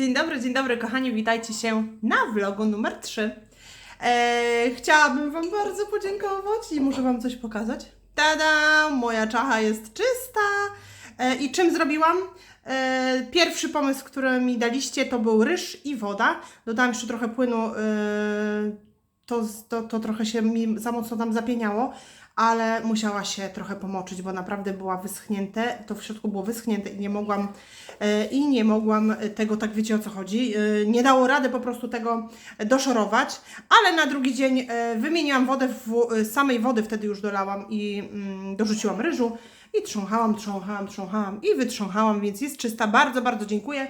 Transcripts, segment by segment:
Dzień dobry, dzień dobry kochani, witajcie się na vlogu numer 3. Eee, chciałabym Wam bardzo podziękować i muszę Wam coś pokazać. Tada! Moja czacha jest czysta. Eee, I czym zrobiłam? Eee, pierwszy pomysł, który mi daliście, to był ryż i woda. Dodałam jeszcze trochę płynu, eee, to, to, to trochę się mi za mocno tam zapieniało, ale musiała się trochę pomoczyć, bo naprawdę była wyschnięte. To w środku było wyschnięte i nie mogłam e, i nie mogłam tego, tak wiecie o co chodzi. E, Nie dało rady po prostu tego doszorować, ale na drugi dzień e, wymieniłam wodę, w, samej wody wtedy już dolałam i mm, dorzuciłam ryżu i trząchałam, trząchałam, trząchałam i wytrząchałam, więc jest czysta. Bardzo, bardzo dziękuję.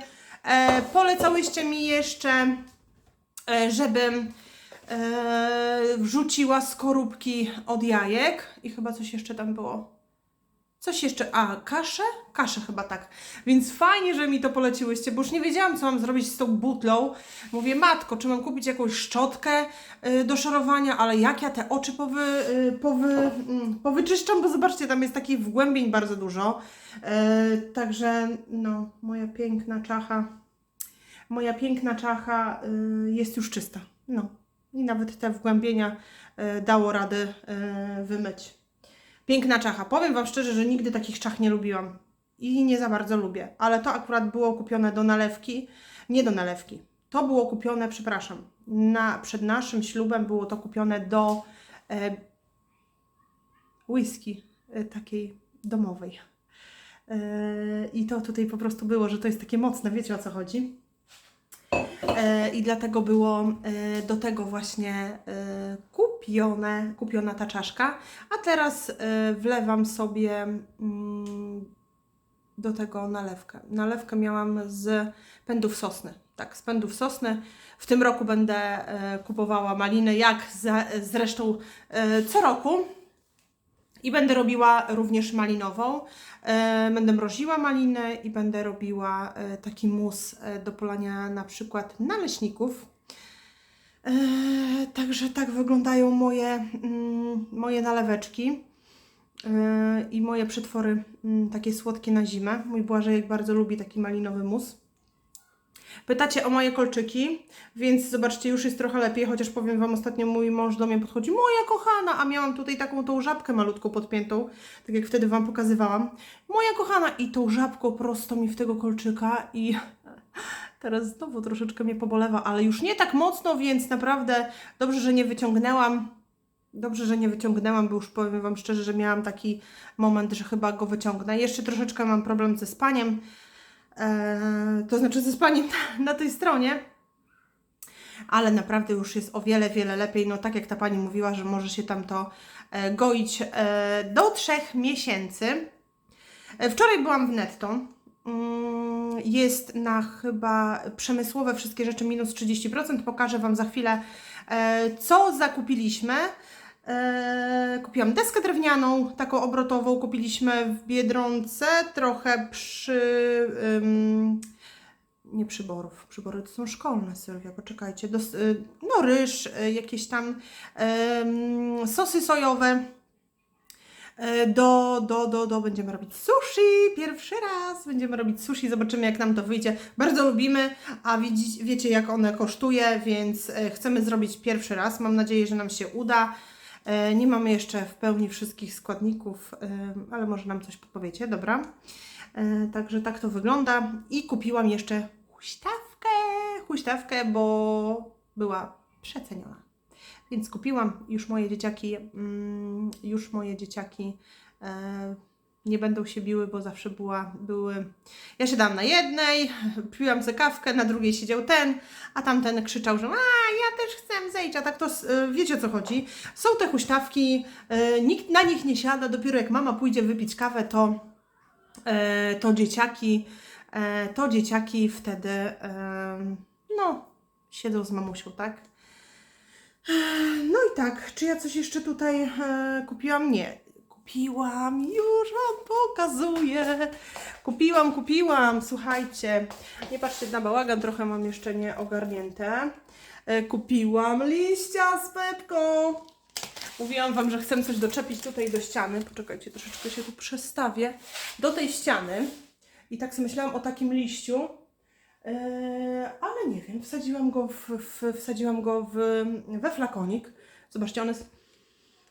Polecałyście mi jeszcze, e, żebym wrzuciła skorupki od jajek i chyba coś jeszcze tam było. Coś jeszcze, a kaszę? Kaszę chyba tak. Więc fajnie, że mi to poleciłyście, bo już nie wiedziałam, co mam zrobić z tą butlą. Mówię, matko, czy mam kupić jakąś szczotkę y, do szorowania, ale jak ja te oczy powy, y, powy, mm, powyczyszczam, bo zobaczcie, tam jest takich wgłębień bardzo dużo. Także, no, moja piękna czacha, moja piękna czacha jest już czysta. No, i nawet te wgłębienia y, dało radę y, wymyć. Piękna czacha. Powiem Wam szczerze, że nigdy takich czach nie lubiłam. I nie za bardzo lubię. Ale to akurat było kupione do nalewki. Nie do nalewki. To było kupione, przepraszam, na, przed naszym ślubem było to kupione do e, whisky e, takiej domowej. E, I to tutaj po prostu było, że to jest takie mocne, wiecie o co chodzi. E, I dlatego było e, do tego właśnie e, kupione, kupiona ta czaszka. A teraz wlewam sobie mm, do tego nalewkę. Nalewkę miałam z pędów sosny. Tak, z pędów sosny. W tym roku będę kupowała maliny, jak zresztą co roku. I będę robiła również malinową. E, będę mroziła malinę i będę robiła e, taki mus e, do polania na przykład naleśników. Także tak wyglądają moje, mm, moje naleweczki i moje przetwory mm, takie słodkie na zimę. Mój Błażejek bardzo lubi taki malinowy mus. Pytacie o moje kolczyki, więc zobaczcie, już jest trochę lepiej, chociaż powiem Wam, ostatnio mój mąż do mnie podchodzi, moja kochana, a miałam tutaj taką tą żabkę malutką podpiętą, tak jak wtedy Wam pokazywałam. Moja kochana i tą żabką prosto mi w tego kolczyka i teraz znowu troszeczkę mnie pobolewa, ale już nie tak mocno, więc naprawdę dobrze, że nie wyciągnęłam. Dobrze, że nie wyciągnęłam, bo już powiem Wam szczerze, że miałam taki moment, że chyba go wyciągnę. Jeszcze troszeczkę mam problem ze spaniem, to znaczy ze spaniem na tej stronie, ale naprawdę już jest o wiele, wiele lepiej. No tak jak ta pani mówiła, że może się tam to e, goić e, do trzech miesięcy. E, wczoraj byłam w netto. Mm, Jest na chyba przemysłowe wszystkie rzeczy minus 30%. Pokażę Wam za chwilę, co zakupiliśmy. E, kupiłam deskę drewnianą, taką obrotową. Kupiliśmy w Biedronce, trochę przy. nie przyborów, przybory to są szkolne, Sylwia, poczekajcie. Dos, y, no, ryż, y, jakieś tam sosy sojowe. E, Do, do, do, do będziemy robić sushi. Pierwszy raz będziemy robić sushi. Zobaczymy, jak nam to wyjdzie. Bardzo lubimy, a wiecie, jak one kosztuje, więc chcemy zrobić pierwszy raz. Mam nadzieję, że nam się uda. E, Nie mamy jeszcze w pełni wszystkich składników, e, ale może nam coś podpowiecie, dobra. E, Także tak to wygląda. I kupiłam jeszcze huśtawkę, huśtawkę, bo była przeceniona. Więc kupiłam, już moje dzieciaki, mm, już moje dzieciaki nie będą się biły, bo zawsze była, były... Ja siadałam na jednej, piłam sobie kawkę, na drugiej siedział ten, a tamten krzyczał, że a, ja też chcę zejść, a tak to, e, wiecie o co chodzi. Są te huśtawki, e, nikt na nich nie siada, dopiero jak mama pójdzie wypić kawę, to, e, to dzieciaki, to dzieciaki wtedy, no, siedzą z mamusią, tak? No i tak, czy ja coś jeszcze tutaj kupiłam? Nie. Kupiłam, już Wam pokazuję. Kupiłam, kupiłam, słuchajcie. Nie patrzcie na bałagan, trochę mam jeszcze nieogarnięte. E, kupiłam liścia z pepką. Mówiłam Wam, że chcę coś doczepić tutaj do ściany. Poczekajcie, troszeczkę się tu przestawię. Do tej ściany. I tak sobie myślałam o takim liściu E, ale nie wiem, wsadziłam go, w, w, wsadziłam go w, we flakonik. Zobaczcie, on jest,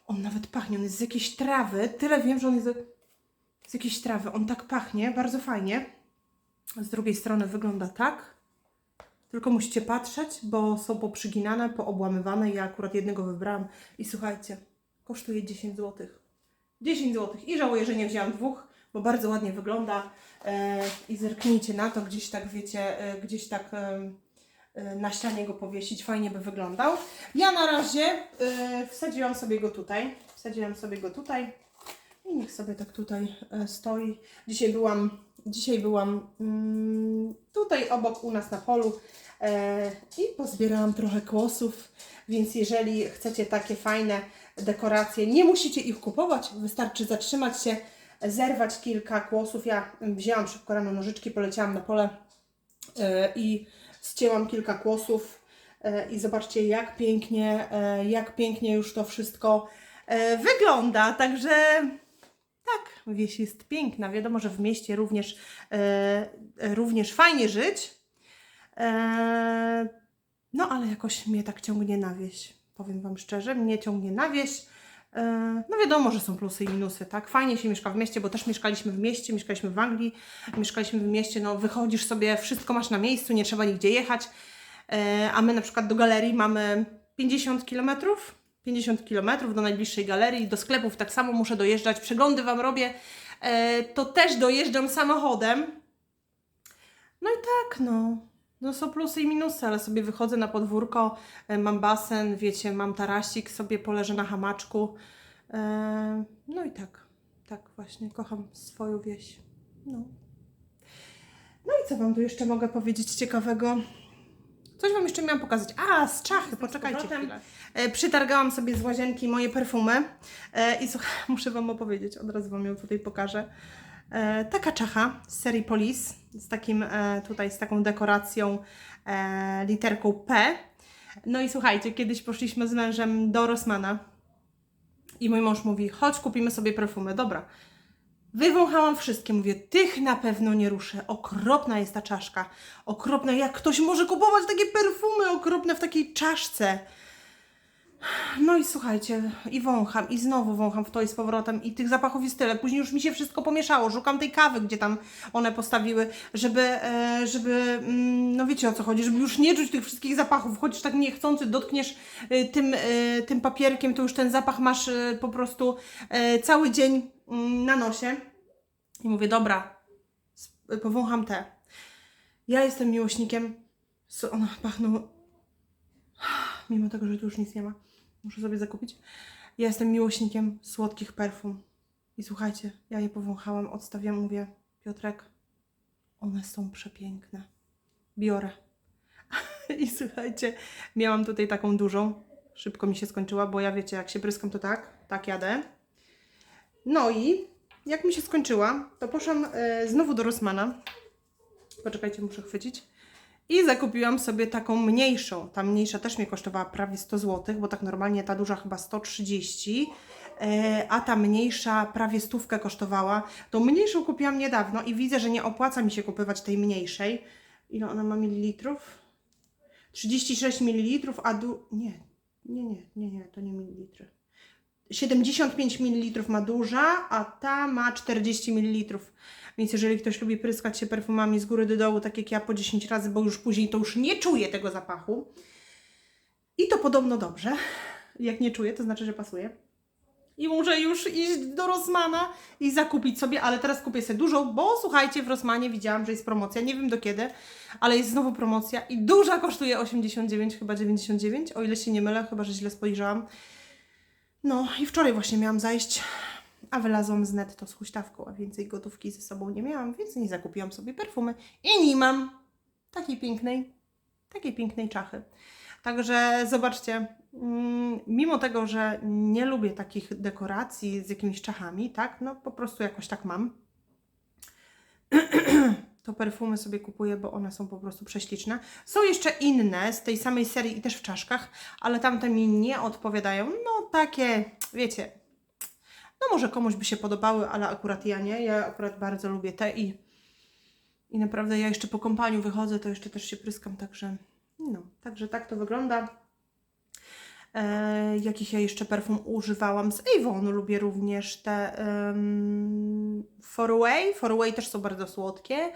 on nawet pachnie, on jest z jakiejś trawy. Tyle wiem, że on jest z jakiejś trawy. On tak pachnie, bardzo fajnie. Z drugiej strony wygląda tak. Tylko musicie patrzeć, bo są poprzyginane, poobłamywane. Ja akurat jednego wybrałam i słuchajcie, kosztuje 10 zł. 10 zł i żałuję, że nie wzięłam dwóch, bo bardzo ładnie wygląda e, i zerknijcie na to, gdzieś tak wiecie, e, gdzieś tak na ścianie go powiesić, fajnie by wyglądał. Ja na razie e, wsadziłam sobie go tutaj, wsadziłam sobie go tutaj i niech sobie tak tutaj e, stoi. Dzisiaj byłam, dzisiaj byłam mm, tutaj obok u nas na polu e, i pozbierałam trochę kłosów, więc jeżeli chcecie takie fajne dekoracje, nie musicie ich kupować, wystarczy zatrzymać się, zerwać kilka kłosów. Ja wzięłam szybko rano nożyczki, poleciałam na pole e, i ścięłam kilka kłosów e, i zobaczcie jak pięknie, e, jak pięknie już to wszystko e, wygląda, także tak, wieś jest piękna. Wiadomo, że w mieście również, również fajnie żyć. No, ale jakoś mnie tak ciągnie na wieś. Powiem Wam szczerze, mnie ciągnie na wieś. E, no wiadomo, że są plusy i minusy, tak? Fajnie się mieszka w mieście, bo też mieszkaliśmy w mieście, mieszkaliśmy w Anglii, mieszkaliśmy w mieście, no wychodzisz sobie, wszystko masz na miejscu, nie trzeba nigdzie jechać. E, a my na przykład do galerii mamy 50 kilometrów, 50 km do najbliższej galerii, do sklepów tak samo muszę dojeżdżać, przeglądy Wam robię, e, to też dojeżdżam samochodem. No i tak, no. No są plusy i minusy, ale sobie wychodzę na podwórko, e, mam basen, wiecie, mam tarasik, sobie poleżę na hamaczku. E, no i tak, tak właśnie, kocham swoją wieś. No. No i co Wam tu jeszcze mogę powiedzieć ciekawego? Coś Wam jeszcze miałam pokazać. A, z czachy, poczekajcie chwilę. E, przytargałam sobie z łazienki moje perfumy i słuchaj, muszę Wam opowiedzieć, od razu Wam ją tutaj pokażę. E, taka czacha z serii Police, z takim e, tutaj, z taką dekoracją e, literką P. No i słuchajcie, kiedyś poszliśmy z mężem do Rossmana i mój mąż mówi, chodź kupimy sobie perfumy. Dobra. Wywąchałam wszystkie, mówię, tych na pewno nie ruszę. Okropna jest ta czaszka. Okropna, jak ktoś może kupować takie perfumy okropne w takiej czaszce. No i słuchajcie, i wącham, i znowu wącham w to i z powrotem, i tych zapachów jest tyle. Później już mi się wszystko pomieszało. Szukam tej kawy, gdzie tam one postawiły, żeby, e, żeby, mm, no wiecie o co chodzi, żeby już nie czuć tych wszystkich zapachów. Chociaż tak niechcący dotkniesz e, tym, e, tym papierkiem, to już ten zapach masz po prostu cały dzień mm, na nosie. I mówię, dobra, powącham te. Ja jestem miłośnikiem, one pachną, mimo tego, że tu już nic nie ma. Muszę sobie zakupić. Ja jestem miłośnikiem słodkich perfum. I słuchajcie, ja je powąchałam, odstawiam, mówię, Piotrek, one są przepiękne. Biorę. I słuchajcie, miałam tutaj taką dużą. Szybko mi się skończyła, bo ja wiecie, jak się pryskam, to tak, tak jadę. No i jak mi się skończyła, to poszłam e, znowu do Rossmana. Poczekajcie, muszę chwycić. I zakupiłam sobie taką mniejszą. Ta mniejsza też mnie kosztowała prawie 100 zł, bo tak normalnie ta duża chyba 130, e, a ta mniejsza prawie stówkę kosztowała. Tą mniejszą kupiłam niedawno i widzę, że nie opłaca mi się kupywać tej mniejszej. Ile ona ma mililitrów? 36 ml, a du... Nie, nie, nie, nie, nie, to nie mililitry. 75 ml ma duża, a ta ma 40 ml. Więc jeżeli ktoś lubi pryskać się perfumami z góry do dołu, tak jak ja po 10 razy, bo już później to już nie czuję tego zapachu. I to podobno dobrze. Jak nie czuję, to znaczy, że pasuje. I muszę już iść do Rossmana i zakupić sobie, ale teraz kupię sobie dużą, bo słuchajcie, w Rossmanie widziałam, że jest promocja, nie wiem do kiedy, ale jest znowu promocja i duża kosztuje 89, chyba 99, o ile się nie mylę, chyba że źle spojrzałam. No i wczoraj właśnie miałam zajść, a wylazłam z netto z huśtawką, a więcej gotówki ze sobą nie miałam, więc nie zakupiłam sobie perfumy i nie mam takiej pięknej, takiej pięknej czachy. Także zobaczcie, mm, mimo tego, że nie lubię takich dekoracji z jakimiś czachami, tak, no po prostu jakoś tak mam, to perfumy sobie kupuję, bo one są po prostu prześliczne. Są jeszcze inne z tej samej serii i też w czaszkach, ale tamte mi nie odpowiadają. No takie, wiecie, no może komuś by się podobały, ale akurat ja nie. Ja akurat bardzo lubię te i, I naprawdę ja jeszcze po kąpaniu wychodzę, to jeszcze też się pryskam, także no, także tak to wygląda. E, jakich ja jeszcze perfum używałam? Z Avonu lubię również te um, Forway. Też są bardzo słodkie.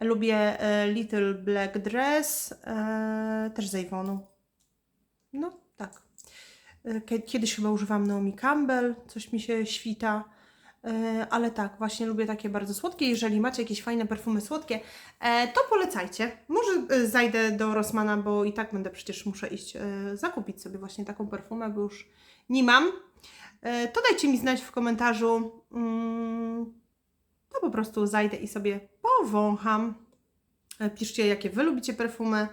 Lubię e, Little Black Dress, e, też z Avonu. No, Kiedyś chyba używam Naomi Campbell, coś mi się świta. E, Ale tak, właśnie lubię takie bardzo słodkie. Jeżeli macie jakieś fajne perfumy słodkie, e, to polecajcie. Może e, zajdę do Rossmana, bo i tak będę przecież muszę iść zakupić sobie właśnie taką perfumę, bo już nie mam. To dajcie mi znać w komentarzu. Mm, To po prostu zajdę i sobie powącham. Piszcie, jakie Wy lubicie perfumy.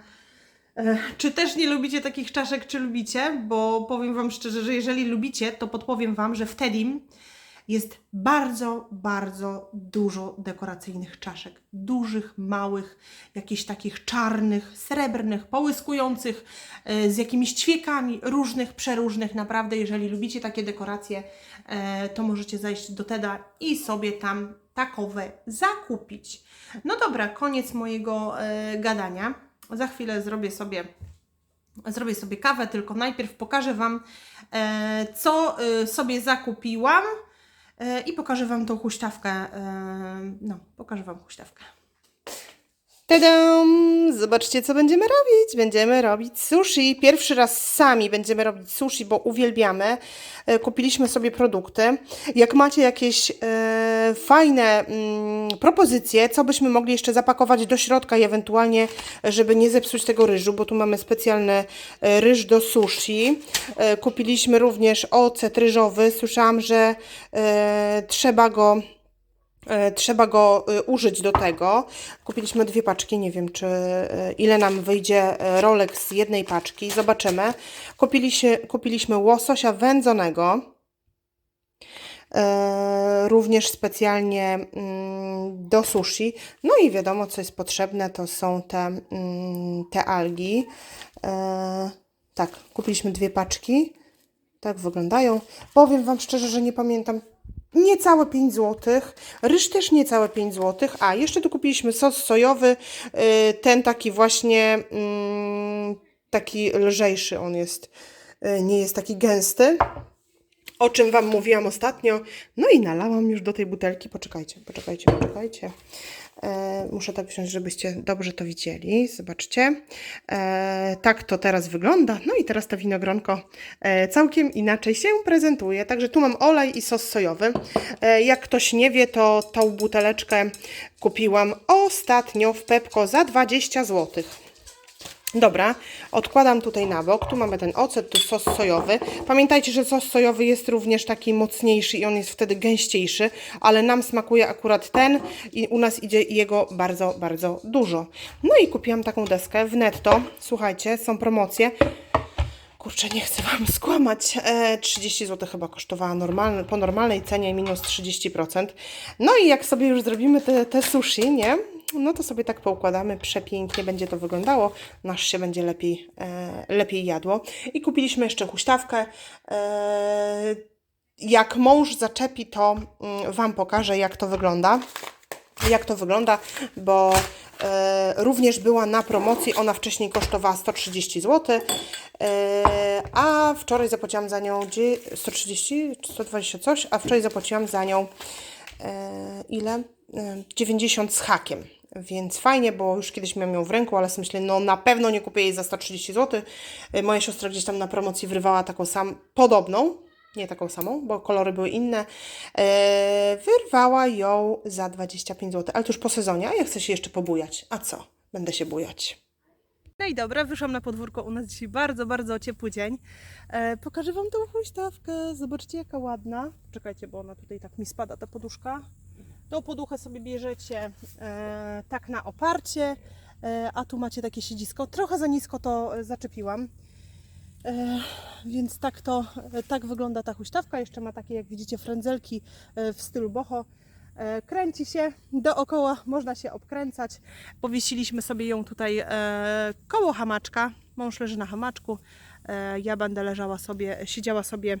Czy też nie lubicie takich czaszek, czy lubicie? Bo powiem Wam szczerze, że jeżeli lubicie, to podpowiem Wam, że w Tedim jest bardzo, bardzo dużo dekoracyjnych czaszek. Dużych, małych, jakichś takich czarnych, srebrnych, połyskujących, e, z jakimiś ćwiekami, różnych, przeróżnych. Naprawdę, jeżeli lubicie takie dekoracje, e, to możecie zajść do Teda i sobie tam takowe zakupić. No dobra, koniec mojego e, gadania. Za chwilę zrobię sobie zrobię sobie kawę, tylko najpierw pokażę Wam, e, co e, sobie zakupiłam e, i pokażę Wam tą huśtawkę. No, pokażę Wam huśtawkę. Tadam! Zobaczcie, co będziemy robić. Będziemy robić sushi. Pierwszy raz sami będziemy robić sushi, bo uwielbiamy. E, Kupiliśmy sobie produkty. Jak macie jakieś e, fajne mm, propozycje, co byśmy mogli jeszcze zapakować do środka i ewentualnie, żeby nie zepsuć tego ryżu, bo tu mamy specjalny e, ryż do sushi. E, kupiliśmy również ocet ryżowy. Słyszałam, że e, trzeba go E, Trzeba go e, użyć do tego. Kupiliśmy dwie paczki, nie wiem czy e, ile nam wyjdzie e, rolek z jednej paczki. Zobaczymy. Kupiliśmy, kupiliśmy łososia wędzonego. E, również specjalnie mm, do sushi. No i wiadomo, co jest potrzebne, to są te, mm, te algi. E, tak, kupiliśmy dwie paczki. Tak wyglądają. Powiem Wam szczerze, że nie pamiętam niecałe 5 zł. Ryż też niecałe 5 zł. A, jeszcze tu kupiliśmy sos sojowy. y, Ten taki właśnie mm, taki lżejszy on jest. y, Nie jest taki gęsty. O czym Wam mówiłam ostatnio. No i nalałam już do tej butelki. Poczekajcie, poczekajcie, poczekajcie. E, muszę to wziąć, żebyście dobrze to widzieli. Zobaczcie. E, tak to teraz wygląda. No i teraz to winogronko e, całkiem inaczej się prezentuje. Także tu mam olej i sos sojowy. E, jak ktoś nie wie, to tą buteleczkę kupiłam ostatnio w Pepko za 20 zł. Dobra, odkładam tutaj na bok. Tu mamy ten ocet, tu sos sojowy. Pamiętajcie, że sos sojowy jest również taki mocniejszy i on jest wtedy gęściejszy, ale nam smakuje akurat ten i u nas idzie jego bardzo, bardzo dużo. No i kupiłam taką deskę w netto. Słuchajcie, są promocje. Kurczę, nie chcę Wam skłamać. E, 30 zł chyba kosztowała normalny, po normalnej cenie minus 30%. No i jak sobie już zrobimy te, te sushi, nie? No to sobie tak poukładamy, przepięknie będzie to wyglądało. Nasz się będzie lepiej, e, lepiej jadło. I kupiliśmy jeszcze huśtawkę. E, jak mąż zaczepi, to mm, Wam pokażę, jak to wygląda jak to wygląda, bo e, również była na promocji. Ona wcześniej kosztowała 130 zł, e, a wczoraj zapłaciłam za nią dzie- 130 czy 120 coś, a wczoraj zapłaciłam za nią e, ile? E, 90 z hakiem. Więc fajnie, bo już kiedyś miałam ją w ręku, ale myślę, no na pewno nie kupię jej za 130 zł. E, Moja siostra gdzieś tam na promocji wyrwała taką sam, podobną, nie taką samą, bo kolory były inne, e, wyrwała ją za 25 zł, ale to już po sezonie, a ja chcę się jeszcze pobujać. A co? Będę się bujać. No i dobra, wyszłam na podwórko, u nas dzisiaj bardzo, bardzo ciepły dzień. E, pokażę Wam tą huśtawkę, zobaczcie jaka ładna. Czekajcie, bo ona tutaj tak mi spada, ta poduszka. Tą poduchę sobie bierzecie e, tak na oparcie, e, a tu macie takie siedzisko. Trochę za nisko to zaczepiłam. E, więc tak to, tak wygląda ta huśtawka. Jeszcze ma takie, jak widzicie, frędzelki e, w stylu boho. E, Kręci się dookoła, można się obkręcać. Powiesiliśmy sobie ją tutaj e, koło hamaczka. Mąż leży na hamaczku. E, ja będę leżała sobie, siedziała sobie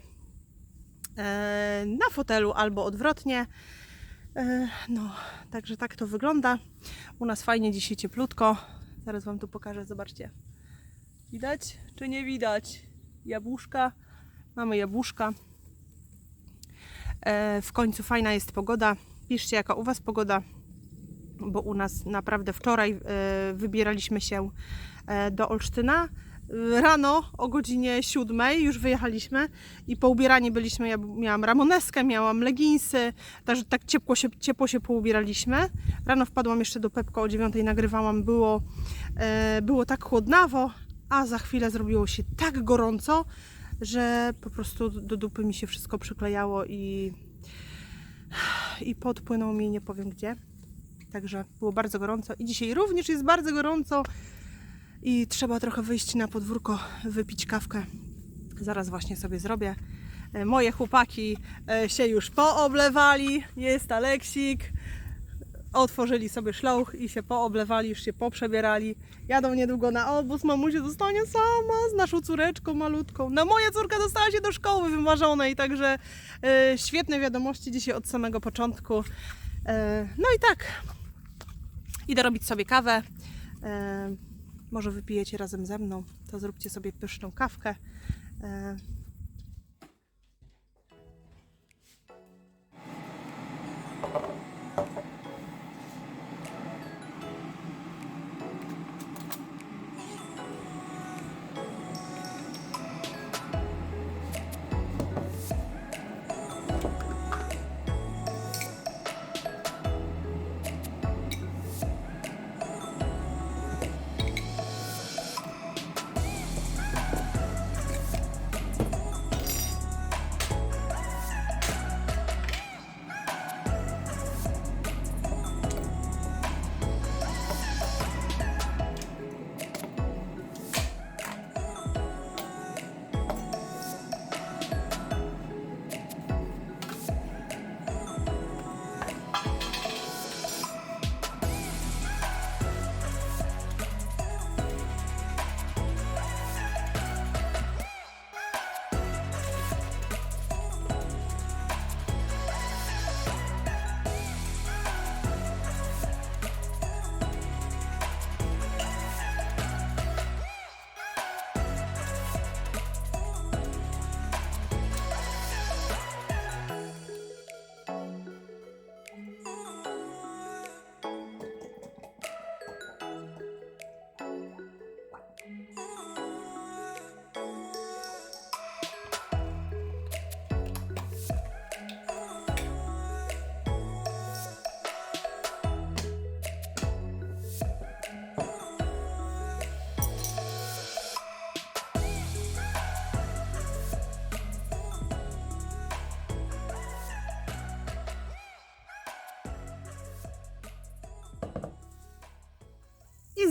e, na fotelu albo odwrotnie. E, No, także tak to wygląda. U nas fajnie dzisiaj cieplutko. Zaraz Wam tu pokażę, zobaczcie. Widać czy nie widać? Jabłuszka. Mamy jabłuszka. E, W końcu fajna jest pogoda. Piszcie, jaka u Was pogoda, bo u nas naprawdę wczoraj e, wybieraliśmy się do Olsztyna. Rano o godzinie 7 już wyjechaliśmy i po ubieraniu byliśmy. Ja miałam ramoneskę, miałam leginsy, także tak ciepło się, ciepło się poubieraliśmy. Rano wpadłam jeszcze do Pepko o 9 nagrywałam, było, e, było tak chłodnawo, a za chwilę zrobiło się tak gorąco, że po prostu do dupy mi się wszystko przyklejało i, i podpłynął mi nie powiem gdzie. Także było bardzo gorąco i dzisiaj również jest bardzo gorąco i trzeba trochę wyjść na podwórko, wypić kawkę. Zaraz właśnie sobie zrobię. E, Moje chłopaki e, się już pooblewali. Jest Aleksik. Otworzyli sobie szlauch i się pooblewali, już się poprzebierali. Jadą niedługo na obóz. Mamusia zostanie sama z naszą córeczką malutką. No moja córka dostała się do szkoły wymarzonej, także e, świetne wiadomości dzisiaj od samego początku. No i tak, idę robić sobie kawę. E, może wypijecie razem ze mną, to zróbcie sobie pyszną kawkę.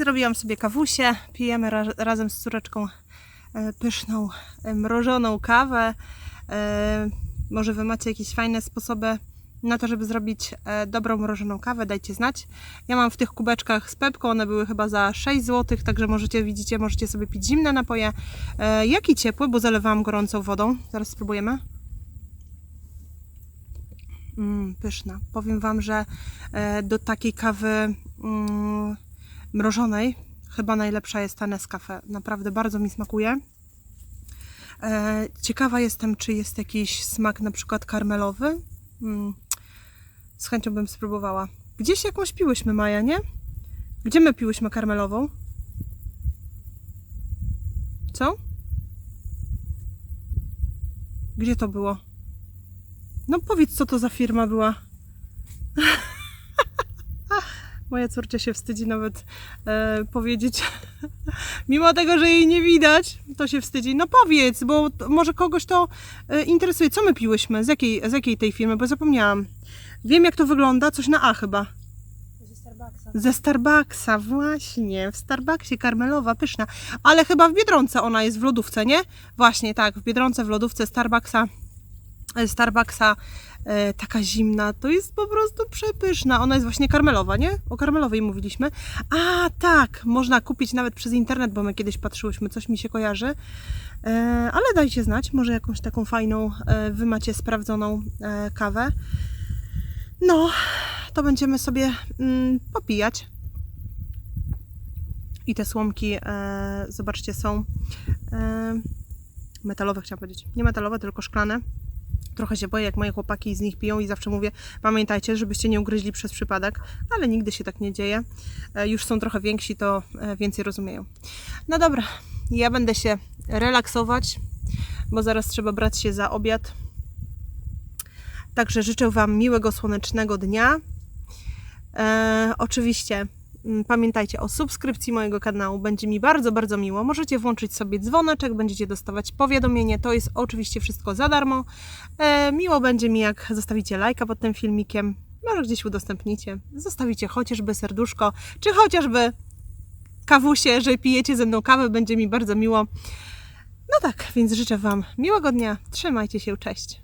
Zrobiłam sobie kawusię. Pijemy ra razem z córeczką e, pyszną, e, mrożoną kawę. E, może Wy macie jakieś fajne sposoby na to, żeby zrobić dobrą mrożoną kawę, dajcie znać. Ja mam w tych kubeczkach z pepką, one były chyba za 6 zł, także możecie, widzicie, możecie sobie pić zimne napoje, jak i ciepłe, bo zalewałam gorącą wodą. Zaraz spróbujemy. Mm, pyszna. Powiem Wam, że do takiej kawy mm, mrożonej chyba najlepsza jest ta Nescafe. Naprawdę bardzo mi smakuje. E, ciekawa jestem, czy jest jakiś smak na przykład karmelowy. Mm, z chęcią bym spróbowała. Gdzieś jakąś piłyśmy, Maja, nie? Gdzie my piłyśmy karmelową? Co? Gdzie to było? No powiedz, co to za firma była. Moja córcia się wstydzi nawet e, powiedzieć. Mimo tego, że jej nie widać, to się wstydzi. No powiedz, bo może kogoś to e, interesuje. Co my piłyśmy? Z jakiej, z jakiej tej firmy? Bo zapomniałam. Wiem, jak to wygląda. Coś na A chyba. Ze Starbucksa. Ze Starbucksa, właśnie. W Starbucksie karmelowa, pyszna. Ale chyba w Biedronce ona jest w lodówce, nie? Właśnie, tak. W Biedronce, w lodówce Starbucksa. e, Starbucksa e, taka zimna, to jest po prostu przepyszna. Ona jest właśnie karmelowa, nie? O karmelowej mówiliśmy. A, tak, można kupić nawet przez internet, bo my kiedyś patrzyłyśmy, coś mi się kojarzy. E, ale dajcie znać, może jakąś taką fajną e, wy macie sprawdzoną e, kawę. No, to będziemy sobie mm, popijać. I te słomki, e, zobaczcie, są e, metalowe, chciałam powiedzieć. Nie metalowe, tylko szklane. Trochę się boję, jak moje chłopaki z nich piją i zawsze mówię, pamiętajcie, żebyście nie ugryźli przez przypadek, ale nigdy się tak nie dzieje. E, już są trochę więksi, to e, więcej rozumieją. No dobra, ja będę się relaksować, bo zaraz trzeba brać się za obiad. Także życzę Wam miłego, słonecznego dnia. E, oczywiście pamiętajcie o subskrypcji mojego kanału, będzie mi bardzo, bardzo miło. Możecie włączyć sobie dzwoneczek, będziecie dostawać powiadomienie, to jest oczywiście wszystko za darmo. E, miło będzie mi, jak zostawicie lajka pod tym filmikiem, może gdzieś udostępnicie, zostawicie chociażby serduszko, czy chociażby kawusie, że pijecie ze mną kawę, będzie mi bardzo miło. No tak, więc życzę Wam miłego dnia, trzymajcie się, cześć.